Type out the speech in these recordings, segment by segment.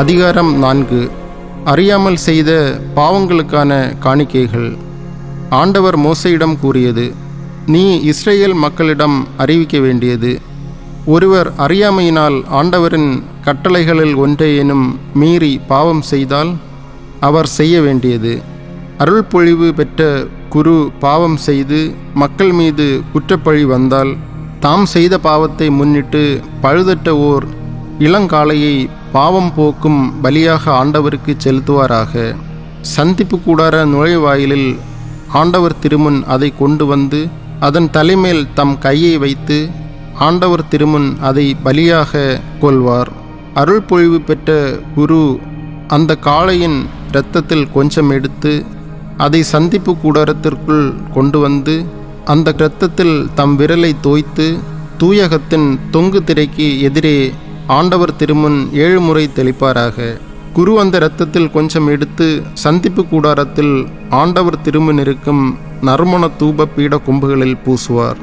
அதிகாரம் நான்கு. அறியாமல் செய்த பாவங்களுக்கான காணிக்கைகள். ஆண்டவர் மோசையிடம் கூறியது நீ இஸ்ரேல் மக்களிடம் அறிவிக்க வேண்டியது. ஒருவர் அறியாமையினால் ஆண்டவரின் கட்டளைகளில் ஒன்றையேனும் மீறி பாவம் செய்தால் அவர் செய்ய வேண்டியது. அருள் பொழிவு பெற்ற குரு பாவம் செய்து மக்கள் மீது குற்றப்பழி வந்தால் தாம் செய்த பாவத்தை முன்னிட்டு பழுதற்ற ஓர் இளங்காளையை பாவம் போக்கும் பலியாக ஆண்டவருக்கு செலுத்துவாராக. சந்திப்பு கூடார நுழைவாயிலில் ஆண்டவர் திருமுன் அதை கொண்டு வந்து அதன் தலைமேல் தம் கையை வைத்து ஆண்டவர் திருமுன் அதை பலியாக கொள்வார். அருள் பொழிவு பெற்ற குரு அந்த காளையின் இரத்தத்தில் கொஞ்சம் எடுத்து அதை சந்திப்பு கூடாரத்திற்குள் கொண்டு வந்து அந்த இரத்தத்தில் தம் விரலை தோய்த்து தூயகத்தின் தொங்கு திரைக்கு எதிரே ஆண்டவர் திருமுன் ஏழு முறை தெளிப்பாராக. குரு அந்த இரத்தத்தில் கொஞ்சம் எடுத்து சந்திப்பு கூடாரத்தில் ஆண்டவர் திருமுன் இருக்கும் நறுமண தூப பீட கொம்புகளில் பூசுவார்.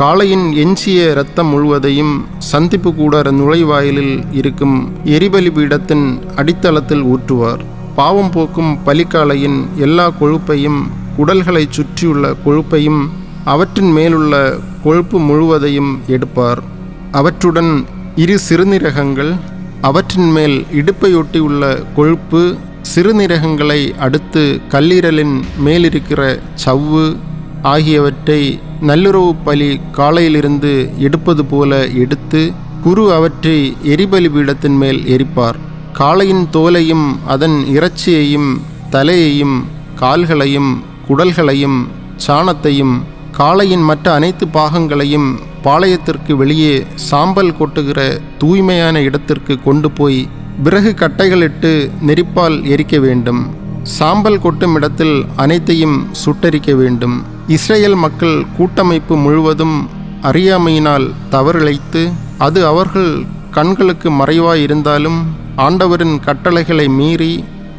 காளையின் எஞ்சிய இரத்தம் முழுவதையும் சந்திப்பு கூடார நுழைவாயிலில் இருக்கும் எரிபலி பீடத்தின் அடித்தளத்தில் ஊற்றுவார். பாவம் போக்கும் பலிக்காளையின் எல்லா கொழுப்பையும் உடல்களைச் சுற்றியுள்ள கொழுப்பையும் அவற்றின் மேலுள்ள கொழுப்பு முழுவதையும் எடுப்பார். அவற்றுடன் இரு சிறுநீரகங்கள் அவற்றின் மேல் இடுப்பையொட்டியுள்ள கொழுப்பு சிறுநீரகங்களை அடுத்து கல்லீரலின் மேலிருக்கிற சவ்வு ஆகியவற்றை நல்லுறவு பலி காலையிலிருந்து எடுப்பது போல எடுத்து குரு அவற்றை எரிபலி பீடத்தின் மேல் எரிப்பார். காளையின் தோலையும் அதன் இறைச்சியையும் தலையையும் கால்களையும் குடல்களையும் சாணத்தையும் காளையின் மற்ற அனைத்து பாகங்களையும் பாளையத்திற்கு வெளியே சாம்பல் கொட்டுகிற தூய்மையான இடத்திற்கு கொண்டு போய் விறகு கட்டைகளிட்டு நெரிப்பால் எரிக்க வேண்டும். சாம்பல் கொட்டும் இடத்தில் அனைத்தையும் சுட்டரிக்க வேண்டும். இஸ்ரேல் மக்கள் கூட்டமைப்பு முழுவதும் அறியாமையினால் தவறிழைத்து அது அவர்கள் கண்களுக்கு மறைவாய் இருந்தாலும் ஆண்டவரின் கட்டளைகளை மீறி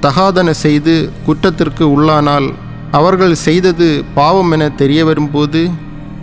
தகாதன செய்து குற்றத்திற்கு உள்ளானால் அவர்கள் செய்தது பாவம் என தெரிய வரும்போது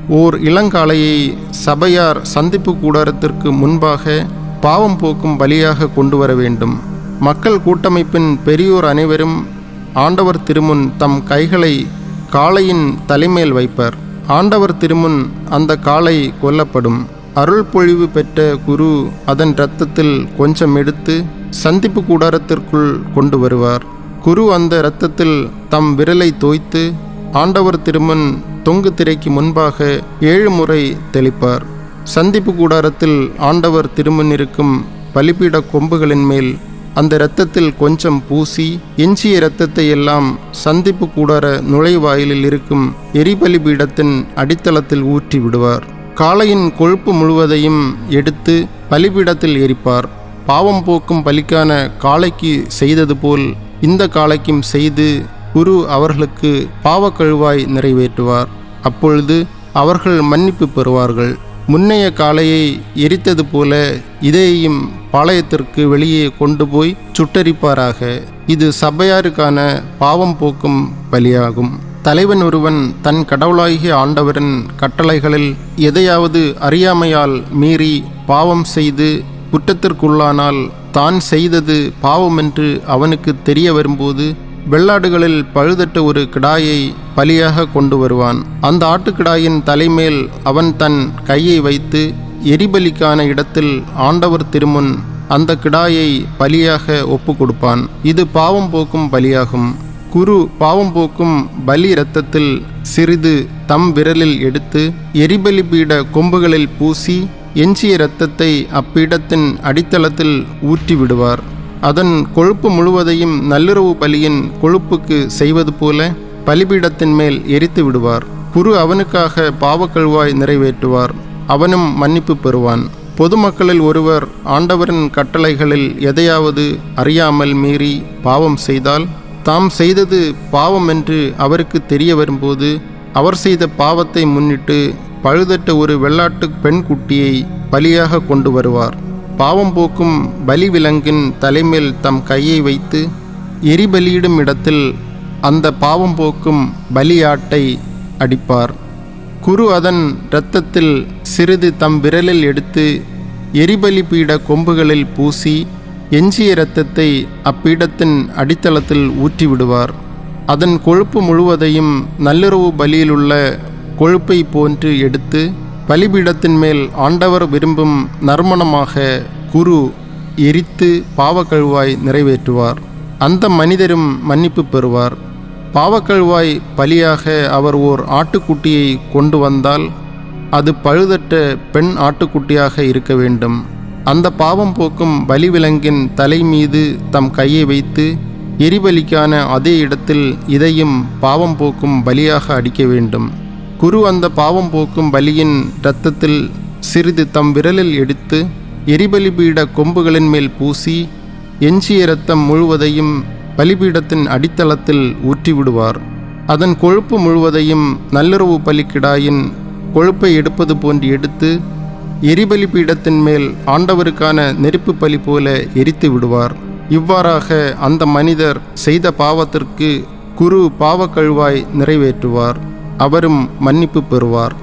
ஓர் இளங்காளையை சபையார் சந்திப்பு கூடாரத்திற்கு முன்பாக பாவம் போக்கும் பலியாக கொண்டு வர வேண்டும். மக்கள் கூட்டமைப்பின் பெரியோர் அனைவரும் ஆண்டவர் திருமுன் தம் கைகளை காளையின் தலைமேல் வைப்பர். ஆண்டவர் திருமுன் அந்த காளை கொல்லப்படும். அருள் பொழிவு பெற்ற குரு அதன் இரத்தத்தில் கொஞ்சம் எடுத்து சந்திப்பு கூடாரத்திற்குள் கொண்டு வருவார். குரு அந்த இரத்தத்தில் தம் விரலை தோய்த்து ஆண்டவர் திருமன் தொங்கு திரைக்கு முன்பாக ஏழு முறை தெளிப்பார். சந்திப்பு கூடாரத்தில் ஆண்டவர் திருமன் இருக்கும் பலிபீட கொம்புகளின் மேல் அந்த இரத்தத்தில் கொஞ்சம் பூசி எஞ்சிய இரத்தத்தை எல்லாம் சந்திப்பு கூடார நுழைவாயிலில் இருக்கும் எரிபலி பீடத்தின் அடித்தளத்தில் ஊற்றி விடுவார். காளையின் கொழுப்பு முழுவதையும் எடுத்து பலிபீடத்தில் எரிப்பார். பாவம் போக்கும் பலிக்கான காளைக்கு செய்தது போல் இந்த காளைக்கும் செய்து குரு அவர்களுக்கு பாவக்கழுவாய் நிறைவேற்றுவார். அப்பொழுது அவர்கள் மன்னிப்பு பெறுவார்கள். முன்னைய காளையை எரித்தது போல இதையும் பாளையத்திற்கு வெளியே கொண்டு போய் சுட்டரிப்பாராக. இது சபையாருக்கான பாவம் போக்கும் பலியாகும். தலைவன் ஒருவன் தன் கடவுளாகிய ஆண்டவரின் கட்டளைகளில் எதையாவது அறியாமையால் மீறி பாவம் செய்து குற்றத்திற்குள்ளானால் தான் செய்தது பாவம் என்று அவனுக்கு தெரிய வரும்போது வெள்ளாடுகளில் பழுதட்ட ஒரு கிடாயை பலியாக கொண்டு வருவான். அந்த ஆட்டுக்கிடாயின் தலைமேல் அவன் தன் கையை வைத்து எரிபலிக்கான இடத்தில் ஆண்டவர் திருமுன் அந்த கிடாயை பலியாக ஒப்பு கொடுப்பான். இது பாவம் போக்கும் பலியாகும். குரு பாவம் போக்கும் பலி இரத்தத்தில் சிறிது தம் விரலில் எடுத்து எரிபலி பீட கொம்புகளில் பூசி எஞ்சிய இரத்தத்தை அப்பீடத்தின் அடித்தளத்தில் ஊற்றி விடுவார் அதன் கொழுப்பு முழுவதையும் நள்ளிரவு பலியின் கொழுப்புக்கு செய்வது போல பலிபீடத்தின் மேல் எரித்து விடுவார். குரு அவனுக்காக பாவக்கழுவாய் நிறைவேற்றுவார். அவனும் மன்னிப்பு பெறுவான். பொதுமக்களில் ஒருவர் ஆண்டவரின் கட்டளைகளில் எதையாவது அறியாமல் மீறி பாவம் செய்தால் தாம் செய்தது பாவம் என்று அவருக்கு தெரிய வரும்போது அவர் செய்த பாவத்தை முன்னிட்டு பழுதற்ற ஒரு வெள்ளாட்டு பெண் குட்டியை பலியாக கொண்டு வருவார். பாவம் போக்கும் பலி விலங்கின் தலைமேல் தம் கையை வைத்து எரிபலியிடும் இடத்தில் அந்த பாவம் போக்கும் பலியாட்டை அடிப்பார். குரு அதன் இரத்தத்தில் சிறிது தம் விரலில் எடுத்து எரிபலி பீட கொம்புகளில் பூசி எஞ்சிய இரத்தத்தை அப்பீடத்தின் அடித்தளத்தில் ஊற்றிவிடுவார். அதன் கொழுப்பு முழுவதையும் நள்ளிரவு பலியிலுள்ள கொழுப்பை போன்று எடுத்து பலிபீடத்தின் மேல் ஆண்டவர் விரும்பும் நறுமணமாக குரு எரித்து பாவக்கழுவாய் நிறைவேற்றுவார். அந்த மனிதரும் மன்னிப்பு பெறுவார். பாவக்கழுவாய் பலியாக அவர் ஓர் ஆட்டுக்குட்டியை கொண்டு வந்தால் அது பழுதற்ற பெண் ஆட்டுக்குட்டியாக இருக்க வேண்டும். அந்த பாவம் போக்கும் பலிவிலங்கின் தலை மீது தம் கையை வைத்து எரிபலிக்கான அதே இடத்தில் இதையும் பாவம் போக்கும் பலியாக அடிக்க வேண்டும். குரு அந்த பாவம் போக்கும் பலியின் இரத்தத்தில் சிறிது தம் விரலில் எடுத்து எரிபலி பீட கொம்புகளின் மேல் பூசி எஞ்சிய இரத்தம் முழுவதையும் பலிபீடத்தின் அடித்தளத்தில் ஊற்றிவிடுவார். அதன் கொழுப்பு முழுவதையும் நள்ளிரவு பலிக்கிடாயின் கொழுப்பை எடுப்பது போன்று எடுத்து எரிபலி பீடத்தின் மேல் ஆண்டவருக்கான நெருப்பு பலி போல எரித்து விடுவார். இவ்வாறாக அந்த மனிதர் செய்த பாவத்திற்கு குரு பாவக்கழுவாய் நிறைவேற்றுவார். அவரும் மன்னிப்பு பெறுவார்.